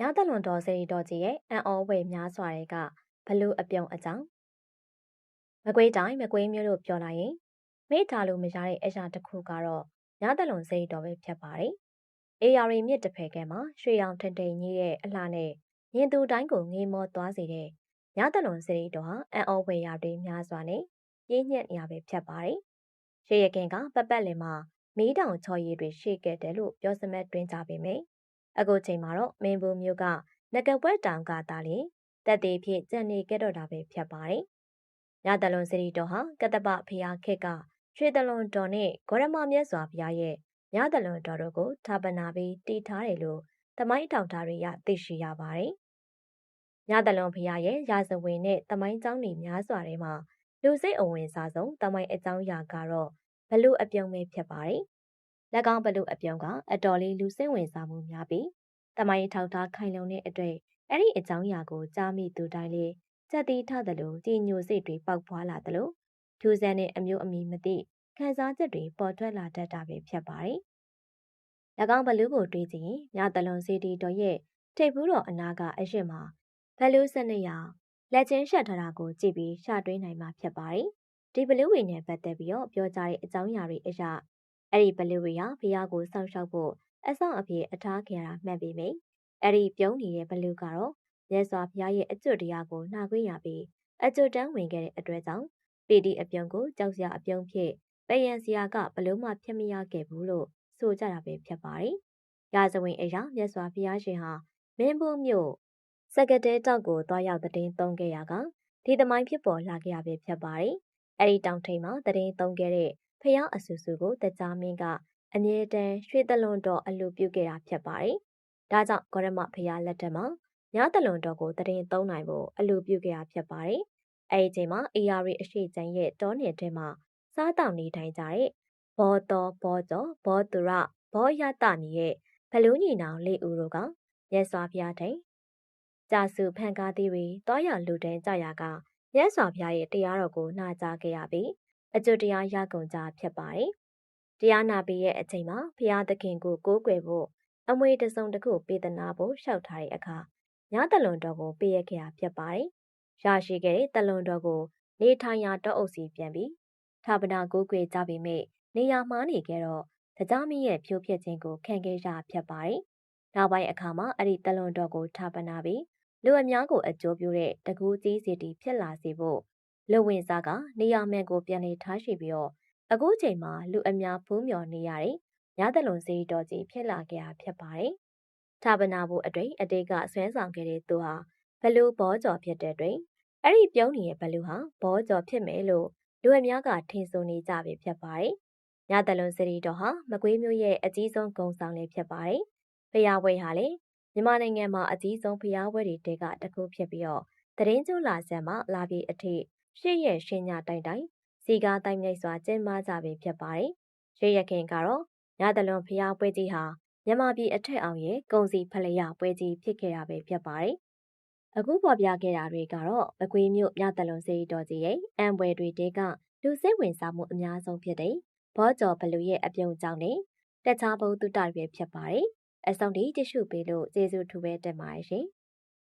ညသလွန်တော်စေရီတော်ကြီးရဲ့အံ့ဩဝယ်များစွာတွေကဘလူအပြုံအကြောင်းမကွေးတိုင်းမကွေးမြို့လို့ပြောလိုက်ရင်မေ့ထားလို့မရတဲ့အရာတစ်ခုကတော့ညသလွန်စေရီတော်ပဲဖြစ်ပါတယ်။အေယာရီမြစ်တစ်ဖက်ကမှာရွှေရောင်ထန်ထိန်ကြီးရဲ့အလှနဲ့ရင်သူတိုင်းကိုငေးမောသွားစေတဲ့ညသလွန်စေရီတော်ဟာအံ့ဩဝယ်ရာတွေများစွာနဲ့ရင်းညက်နေရပဲဖြစ်ပါတယ်။ရှေ့ရခင်ကပပက်လင်မှာမီးတောင်ချော်ရည်တွေရှေ့ခဲ့တယ်လို့ပြောစမဲ့တွင်ကြပေမယ့် အခုချိန်မှာတော့မင်းဘူးမျိုးကငကပွဲတောင်ကသာလျှင်တက်သေးဖြစ်ကြံနေခဲ့တော့တာပဲဖြစ်ပါတယ်။ညတလွန်စရီတော်ဟာကတ္တပဖျားခက်ကရွှေတလွန်တော်နဲ့ဂေါရမမြတ်စွာဘုရားရဲ့ညတလွန်တော်တို့ကိုဌာပနာပြီးတည်ထားတယ်လို့သမိုင်းထောင်ထားတွေရသိရှိရပါတယ်။ညတလွန်ဘုရားရဲ့ရာဇဝင်နဲ့သမိုင်းကျောင်းတွေများစွာထဲမှာလူစိတ်အဝင်စားဆုံးသမိုင်းအကြောင်းအရာကတော့ဘလူအပြုံးပဲဖြစ်ပါတယ်။၎ င်းဘလူအပြုံးကအတော်လေးလူစိတ်ဝင်စားမှုများပြီးတမိုင်းထောက်ထားခိုင်လုံတဲ့အတွေ့အဲ့ဒီအကြောင်းအရာကိုကြားမိသူတိုင်းလေးစက်တီးထသလိုကြည်ညိုစိတ်တွေပေါက်ဖွာလာသလိုထူးဆန်းတဲ့အမျိုးအမည်မသိခံစားချက်တွေပေါ်ထွက်လာတတ်တာပဲဖြစ်ပါတယ်။၎င်းဘလူးကိုတွေးကြည့်ရင်မြတလွန်စီတီတော်ရဲ့ထိပ်ဘူးတော်အနာကအရှိမဘလူးစနစ်ရလက်ချင်းရှက်ထားတာကိုကြည့်ပြီးရှာတွေးနိုင်မှာဖြစ်ပါတယ်။ဒီဘလူးဝင်နဲ့ပတ်သက်ပြီးတော့ပြောကြတဲ့အကြောင်းအရာတွေအရာ အဲ့ဒီဘလူရီဟာဖះကိုစောင့်ရှောက်ဖို့အဆောင်အပြေအထားခဲ့တာမှတ်ပေမယ့်အဲ့ဒီပြုံးနေတဲ့ဘလူကတော့မြတ်စွာဘုရားရဲ့အကျွတ်တရားကိုနှာခွင့်ရပြီးအကျွတ်တန်းဝင်ခဲ့တဲ့အတွက်ကြောင့်ပီတီအပြုံးကိုကြောက်စရာအပြုံးဖြစ်ပယံစရာကဘလို့မှဖြစ်မရခဲ့ဘူးလို့ဆိုကြတာပဲဖြစ်ပါတယ်။ရာဇဝင်အရာမြတ်စွာဘုရားရှင်ဟာမင်းဘူးမြို့စကတဲတောက်ကိုတွားရောက်တဲ့သုံးခဲ့ရကဒီသမိုင်းဖြစ်ပေါ်လာခဲ့ရပဲဖြစ်ပါတယ်။အဲ့ဒီတောင်ထိန်မှာတည်သုံးခဲ့တဲ့ ဖျားအဆူဆူကိုတကြားမင်းကအမြဲတမ်းရွှေတလွန်တော်အလူပြုခဲ့တာဖြစ်ပါတယ်။ဒါကြောင့်ဂရမဖျားလက်ထက်မှာညတလွန်တော်ကိုတရင်သုံးနိုင်ဖို့အလူပြုခဲ့တာဖြစ်ပါတယ်။အဲဒီအချိန်မှာအေယာရီအရှိကျန်ရဲ့တောနယ်ထဲမှာစားတောင်နေထိုင်ကြတဲ့ဘောတော်ဘောကျော်ဘောသူရဘောရတနီရဲ့ဘလူးညီနောင်လေးဦးတို့ကမြတ်စွာဘုရားထိန်ကြာစုဖန်ကားသည်တွေတောရလူတန်းကြရာကမြတ်စွာဘုရားရဲ့တရားတော်ကိုနာကြားခဲ့ရပြီး အကျွတ်တရားရကုန်ကြဖြစ်ပါတယ်။တရားနာပြီးရဲ့အချိန်မှာဘုရားသခင်ကိုကိုးကွယ်ဖို့အမွေတစုံတစ်ခုပေးသနာဖို့လျှောက်ထားတဲ့အခါညတလွန်တော်ကိုပေးရခဲ့တာဖြစ်ပါတယ်။ရရှိခဲ့တဲ့တလွန်တော်ကို နေထိုင်ရာတောအုပ်စီပြန်ပြီးထာပနာကိုးကွယ်ကြပေမဲ့နေရာမှားနေခဲ့တော့တရားမင်းရဲ့ဖြိုးပြက်ခြင်းကိုခံခဲ့ရဖြစ်ပါတယ်။နောက်ပိုင်းအခါမှာအဲ့ဒီတလွန်တော်ကိုထာပနာပြီးလူအများကိုအကျိုးပြုတဲ့တကူကြီးစီတီဖြစ်လာစေဖို့ လူဝင်စားကနေရာမှန်ကိုပြန်လည်ထားရှိပြီးတော့အခုချိန်မှာလူအများဖူးမြော်နေရတဲ့ညသလွန်စေးတော်ကြီးဖြစ်လာခဲ့တာဖြစ်ပါတယ်။ထာပနာဖို့အတွေ့အတိတ်ကဆွဲဆောင်ခဲ့တဲ့သူဟာဘလူဘောကျော်ဖြစ်တဲ့တွင်အဲ့ဒီပြုံးနေတဲ့ဘလူဟာဘောကျော်ဖြစ်မယ်လို့လူအများကထင်ဆိုနေကြပြီဖြစ်ပါတယ်။ညသလွန်စေးတော်ဟာမကွေးမျိုးရဲ့အကြီးဆုံးဂုံဆောင်လေးဖြစ်ပါတယ်။ဖျားဝဲဟာလေမြန်မာနိုင်ငံမှာအကြီးဆုံးဖျားဝဲတွေတဲကတစ်ခုဖြစ်ပြီးတော့တရင်ကျိုးလာဆက်မှာလာပြီးအထိ ရှေ့ရဲ့ရှင်ညာတိုင်တိုင်စီကားတိုင်းမြိုက်စွာကျင်းပကြပြီဖြစ်ပါတယ်။ရှေ့ရခင်ကတော့ညတလွန်ဖျားပွဲကြီးဟာမြန်မာပြည်အထက်အောင်ရဲ့ကုံစီဖလရပွဲကြီးဖြစ်ခဲ့တာပဲဖြစ်ပါတယ်။အခုပေါ်ပြခဲ့တာတွေကတော့မကွေးမြို့ညတလွန်စေးတော်ကြီးရဲ့အံပွဲတွေတဲကလူစိတ်ဝင်စားမှုအများဆုံးဖြစ်တဲ့ဘောကျော်ဘလူရဲ့အပြုံကြောင့်နဲ့တခြားဘုံတုတတွေဖြစ်ပါတယ်။အဆုံးထိကြည့်ရှုပေးလို့ကျေးဇူးထူးပဲတင်ပါတယ်ရှင်။